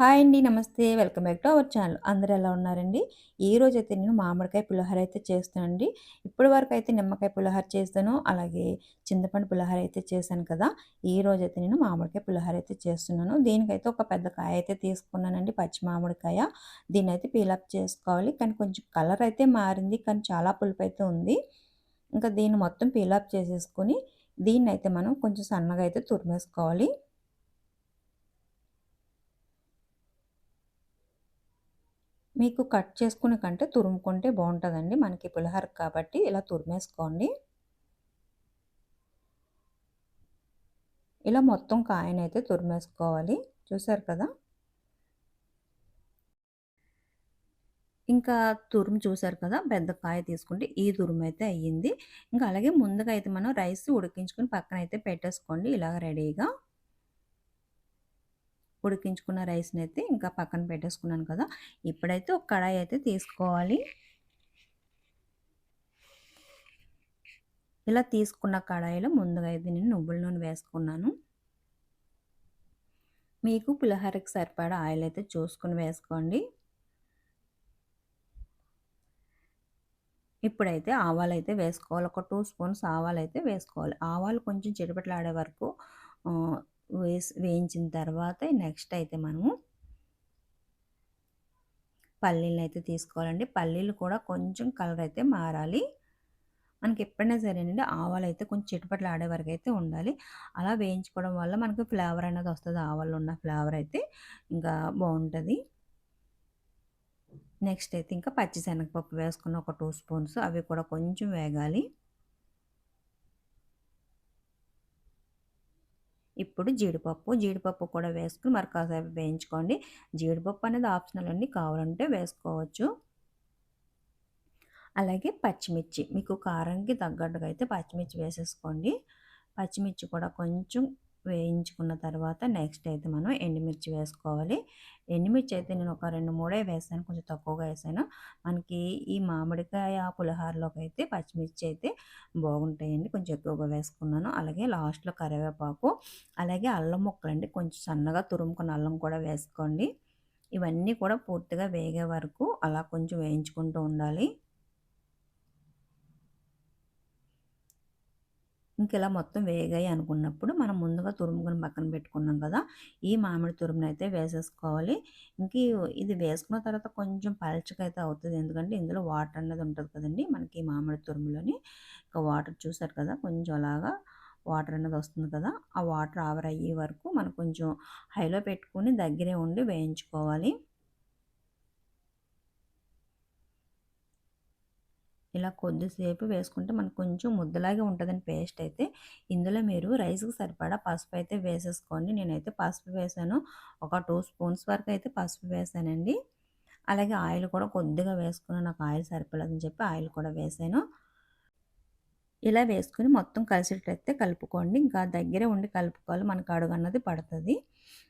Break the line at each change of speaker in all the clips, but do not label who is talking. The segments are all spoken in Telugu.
హాయ్ అండి. నమస్తే. Welcome back to our channel. అందరూ ఎలా ఉన్నారండి? ఈరోజైతే నేను మామిడికాయ పులిహోర అయితే చేస్తానండి. ఇప్పటి వరకు అయితే నిమ్మకాయ పులిహోర చేశాను. అలాగే చింతపండు పులిహోర అయితే చేశాను కదా! ఈరోజైతే నేను మామిడికాయ పులిహోర అయితే చేస్తున్నాను. దీనికైతే ఒక పెద్ద కాయ అయితే తీసుకున్నానండి. పచ్చి మామిడికాయ. దీన్ని అయితే పీలప్ చేసుకోవాలి. కానీ కొంచెం కలర్ అయితే మారింది. కానీ చాలా పులుపు అయితే ఉంది. ఇంకా దీన్ని మొత్తం పీలప్ చేసేసుకొని దీన్నైతే మనం కొంచెం సన్నగా అయితే తురిమేసుకోవాలి. మీకు కట్ చేసుకునే కంటే తురుముకుంటే బాగుంటుందండి మనకి పులిహోర కాబట్టి ఇలా తురిమేసుకోండి. ఇలా మొత్తం కాయనైతే తురిమేసుకోవాలి. చూసారు కదా! ఇంకా తురుము చూసారు కదా! పెద్ద కాయ తీసుకుంటే ఈ తురుము అయితే అయ్యింది. ఇంకా అలాగే ముందుగా అయితే మనం రైస్ ఉడికించుకొని అయితే పెట్టేసుకోండి ఇలాగ రెడీగా. ఉడికించుకున్న రైస్‌ని అయితే ఇంకా పక్కన పెట్టేసుకున్నాను కదా! ఇప్పుడైతే ఒక కడాయి అయితే తీసుకోవాలి. ఇలా తీసుకున్న కడాయిలో ముందుగా అయితే నేను నువ్వుల నూనె వేసుకున్నాను. మీకు పులిహోరకి సరిపడా ఆయిల్ అయితే చూసుకొని వేసుకోండి. ఇప్పుడైతే ఆవాలు అయితే వేసుకోవాలి. ఒక టూ స్పూన్స్ ఆవాలు అయితే వేసుకోవాలి. ఆవాలు కొంచెం చిటపట్లాడే వరకు వేసి వేయించిన తర్వాత నెక్స్ట్ అయితే మనము పల్లీలు అయితే తీసుకోవాలండి. పల్లీలు కూడా కొంచెం కలర్ అయితే మారాలి. మనకి ఎప్పుడైనా సరేనండి ఆవాలు అయితే కొంచెం చిటపటలాడే వరకు అయితే ఉండాలి. అలా వేయించుకోవడం వల్ల మనకు ఫ్లేవర్ అనేది వస్తుంది ఆవాలు ఉన్న ఫ్లేవర్ అయితే ఇంకా బాగుంటుంది నెక్స్ట్ అయితే ఇంకా పచ్చిశనగపప్పు వేసుకున్న ఒక టూ స్పూన్స్ అవి కూడా కొంచెం వేగాలి. ఇప్పుడు జీడిపప్పు, జీడిపప్పు కూడా వేసుకొని మరి కాసేపు వేయించుకోండి. జీడిపప్పు అనేది ఆప్షనల్ అండి. కావాలంటే వేసుకోవచ్చు. అలాగే పచ్చిమిర్చి మీకు కారంకి తగ్గట్టుగా అయితే పచ్చిమిర్చి వేసేసుకోండి. పచ్చిమిర్చి కూడా కొంచెం వేయించుకున్న తర్వాత నెక్స్ట్ అయితే మనం ఎండుమిర్చి వేసుకోవాలి. ఎండుమిర్చి అయితే నేను ఒక 2, 3 వేసాను. కొంచెం తక్కువగా వేసాను. మనకి ఈ మామిడికాయ పులిహోరలోకి అయితే పచ్చిమిర్చి అయితే బాగుంటాయండి. కొంచెం ఎక్కువగా వేసుకున్నాను. అలాగే లాస్ట్‌లో కరివేపాకు, అలాగే అల్లం ముక్కలండి. కొంచెం సన్నగా తురుముకున్న అల్లం కూడా వేసుకోండి. ఇవన్నీ కూడా పూర్తిగా వేగే వరకు అలా కొంచెం వేయించుకుంటూ ఉండాలి. ఇంక ఇలా మొత్తం వేగాయి అనుకున్నప్పుడు మనం ముందుగా తురుముకుని పక్కన పెట్టుకున్నాం కదా! ఈ మామిడి తురుమునైతే వేసేసుకోవాలి. ఇంక ఇది వేసుకున్న తర్వాత కొంచెం పలచగా అయితే ఎందుకంటే ఇందులో వాటర్ అనేది ఉంటుంది కదండి మనకి మామిడి తురుములోని. ఇంకా వాటర్ చూసారు కదా! కొంచెం అలాగా వాటర్ అనేది వస్తుంది కదా! ఆ వాటర్ ఆవర్ అయ్యే వరకు మనం కొంచెం హైలో పెట్టుకొని దగ్గరే ఉండి వేయించుకోవాలి. ఇలా కొద్దిసేపు వేసుకుంటే మనకు కొంచెం ముద్దలాగే ఉంటుందని పేస్ట్ అయితే. ఇందులో మీరు రైస్‌కి సరిపడా పసుపు అయితే వేసేసుకోండి. నేనైతే పసుపు వేసాను. ఒక టూ స్పూన్స్ వరకు అయితే పసుపు వేసానండి. అలాగే ఆయిల్ కూడా కొద్దిగా వేసుకున్నాను. నాకు ఆయిల్ సరిపోలేదని చెప్పి ఆయిల్ కూడా వేసాను. ఇలా వేసుకొని మొత్తం కలిసేటైతే కలుపుకోండి. ఇంకా దగ్గరే ఉండి కలుపుకోవాలి. మనకు అడుగు అన్నది పడుతుంది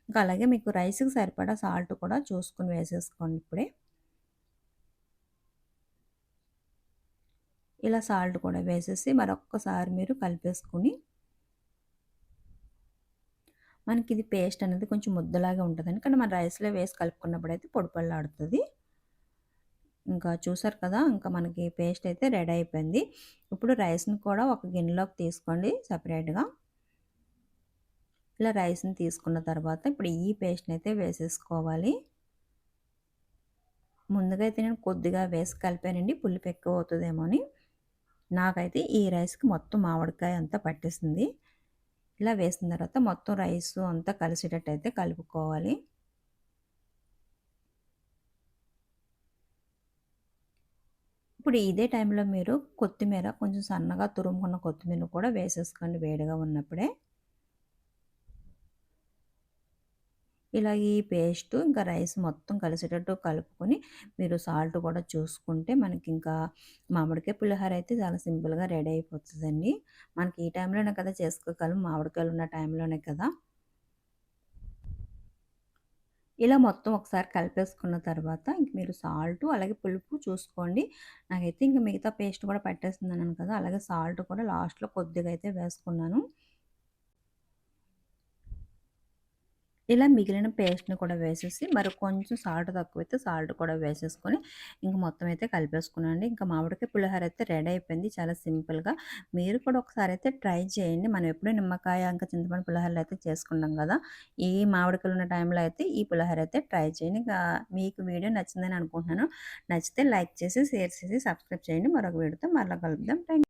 ఇంకా అలాగే మీకు రైస్‌కి సరిపడా సాల్ట్ కూడా చూసుకొని వేసేసుకోండి ఇప్పుడే. ఇలా సాల్ట్ కూడా వేసేసి మరొక్కసారి మీరు కలిపేసుకొని మనకిది పేస్ట్ అనేది కొంచెం ముద్దలాగా ఉంటుంది కానీ మన రైస్‌లో వేసి కలుపుకున్నప్పుడు అయితే పొడిపళ్ళాడుతుంది ఇంకా చూసారు కదా! ఇంకా మనకి పేస్ట్ అయితే రెడీ అయిపోయింది. ఇప్పుడు రైస్‌ని కూడా ఒక గిన్నెలోకి తీసుకోండి సపరేట్గా ఇలా రైస్‌ని తీసుకున్న తర్వాత ఇప్పుడు ఈ పేస్ట్‌ని అయితే వేసేసుకోవాలి. ముందుగా అయితే నేను కొద్దిగా వేసి కలిపానండి. పులుపు ఎక్కువ అని. నాకైతే ఈ రైస్‌కి మొత్తం మామిడికాయ అంతా పట్టేసింది. ఇలా వేసిన తర్వాత మొత్తం రైస్ అంతా కలిసేటట్టయితే కలుపుకోవాలి. ఇప్పుడు ఇదే టైంలో మీరు కొత్తిమీర కొంచెం సన్నగా తురుముకున్న కొత్తిమీర కూడా వేసేసుకోండి వేడిగా ఉన్నప్పుడే. ఇలా ఈ పేస్టు ఇంకా రైస్ మొత్తం కలిసేటట్టు కలుపుకొని మీరు సాల్ట్ కూడా చూసుకుంటే మనకి ఇంకా మామిడికాయ పులిహోర అయితే చాలా సింపుల్‌గా రెడీ అయిపోతుందండి మనకి ఈ టైంలోనే కదా చేసుకోగలం. మామిడికాయలు ఉన్న టైంలోనే కదా! ఇలా మొత్తం ఒకసారి కలిపేసుకున్న తర్వాత ఇంక మీరు సాల్టు అలాగే పులుపు చూసుకోండి. నాకైతే ఇంకా మిగతా పేస్ట్ కూడా పట్టేసిందన్నాను కదా! అలాగే సాల్ట్ కూడా లాస్ట్‌లో కొద్దిగా అయితే వేసుకున్నాను. ఇలా మిగిలిన పేస్ట్‌ని కూడా వేసేసి మరి కొంచెం సాల్ట్ తక్కువైతే సాల్ట్ కూడా వేసేసుకొని ఇంక మొత్తం అయితే కలిపేసుకున్నాను ఇంకా మామిడికాయ పులిహోర అయితే రెడీ అయిపోయింది. చాలా సింపుల్‌గా. మీరు కూడా ఒకసారి అయితే ట్రై చేయండి. మనం ఎప్పుడూ నిమ్మకాయ ఇంకా చింతపండు పులిహోరలు అయితే చేసుకున్నాం కదా! ఈ మామిడికాయలు ఉన్న టైంలో అయితే ఈ పులిహోర అయితే ట్రై చేయండి. ఇంకా మీకు వీడియో నచ్చిందని అనుకుంటున్నాను. నచ్చితే లైక్ చేసి, షేర్ చేసి, సబ్స్క్రైబ్ చేయండి. మరొక వీడియోతో మరలా కలుద్దాం. థ్యాంక్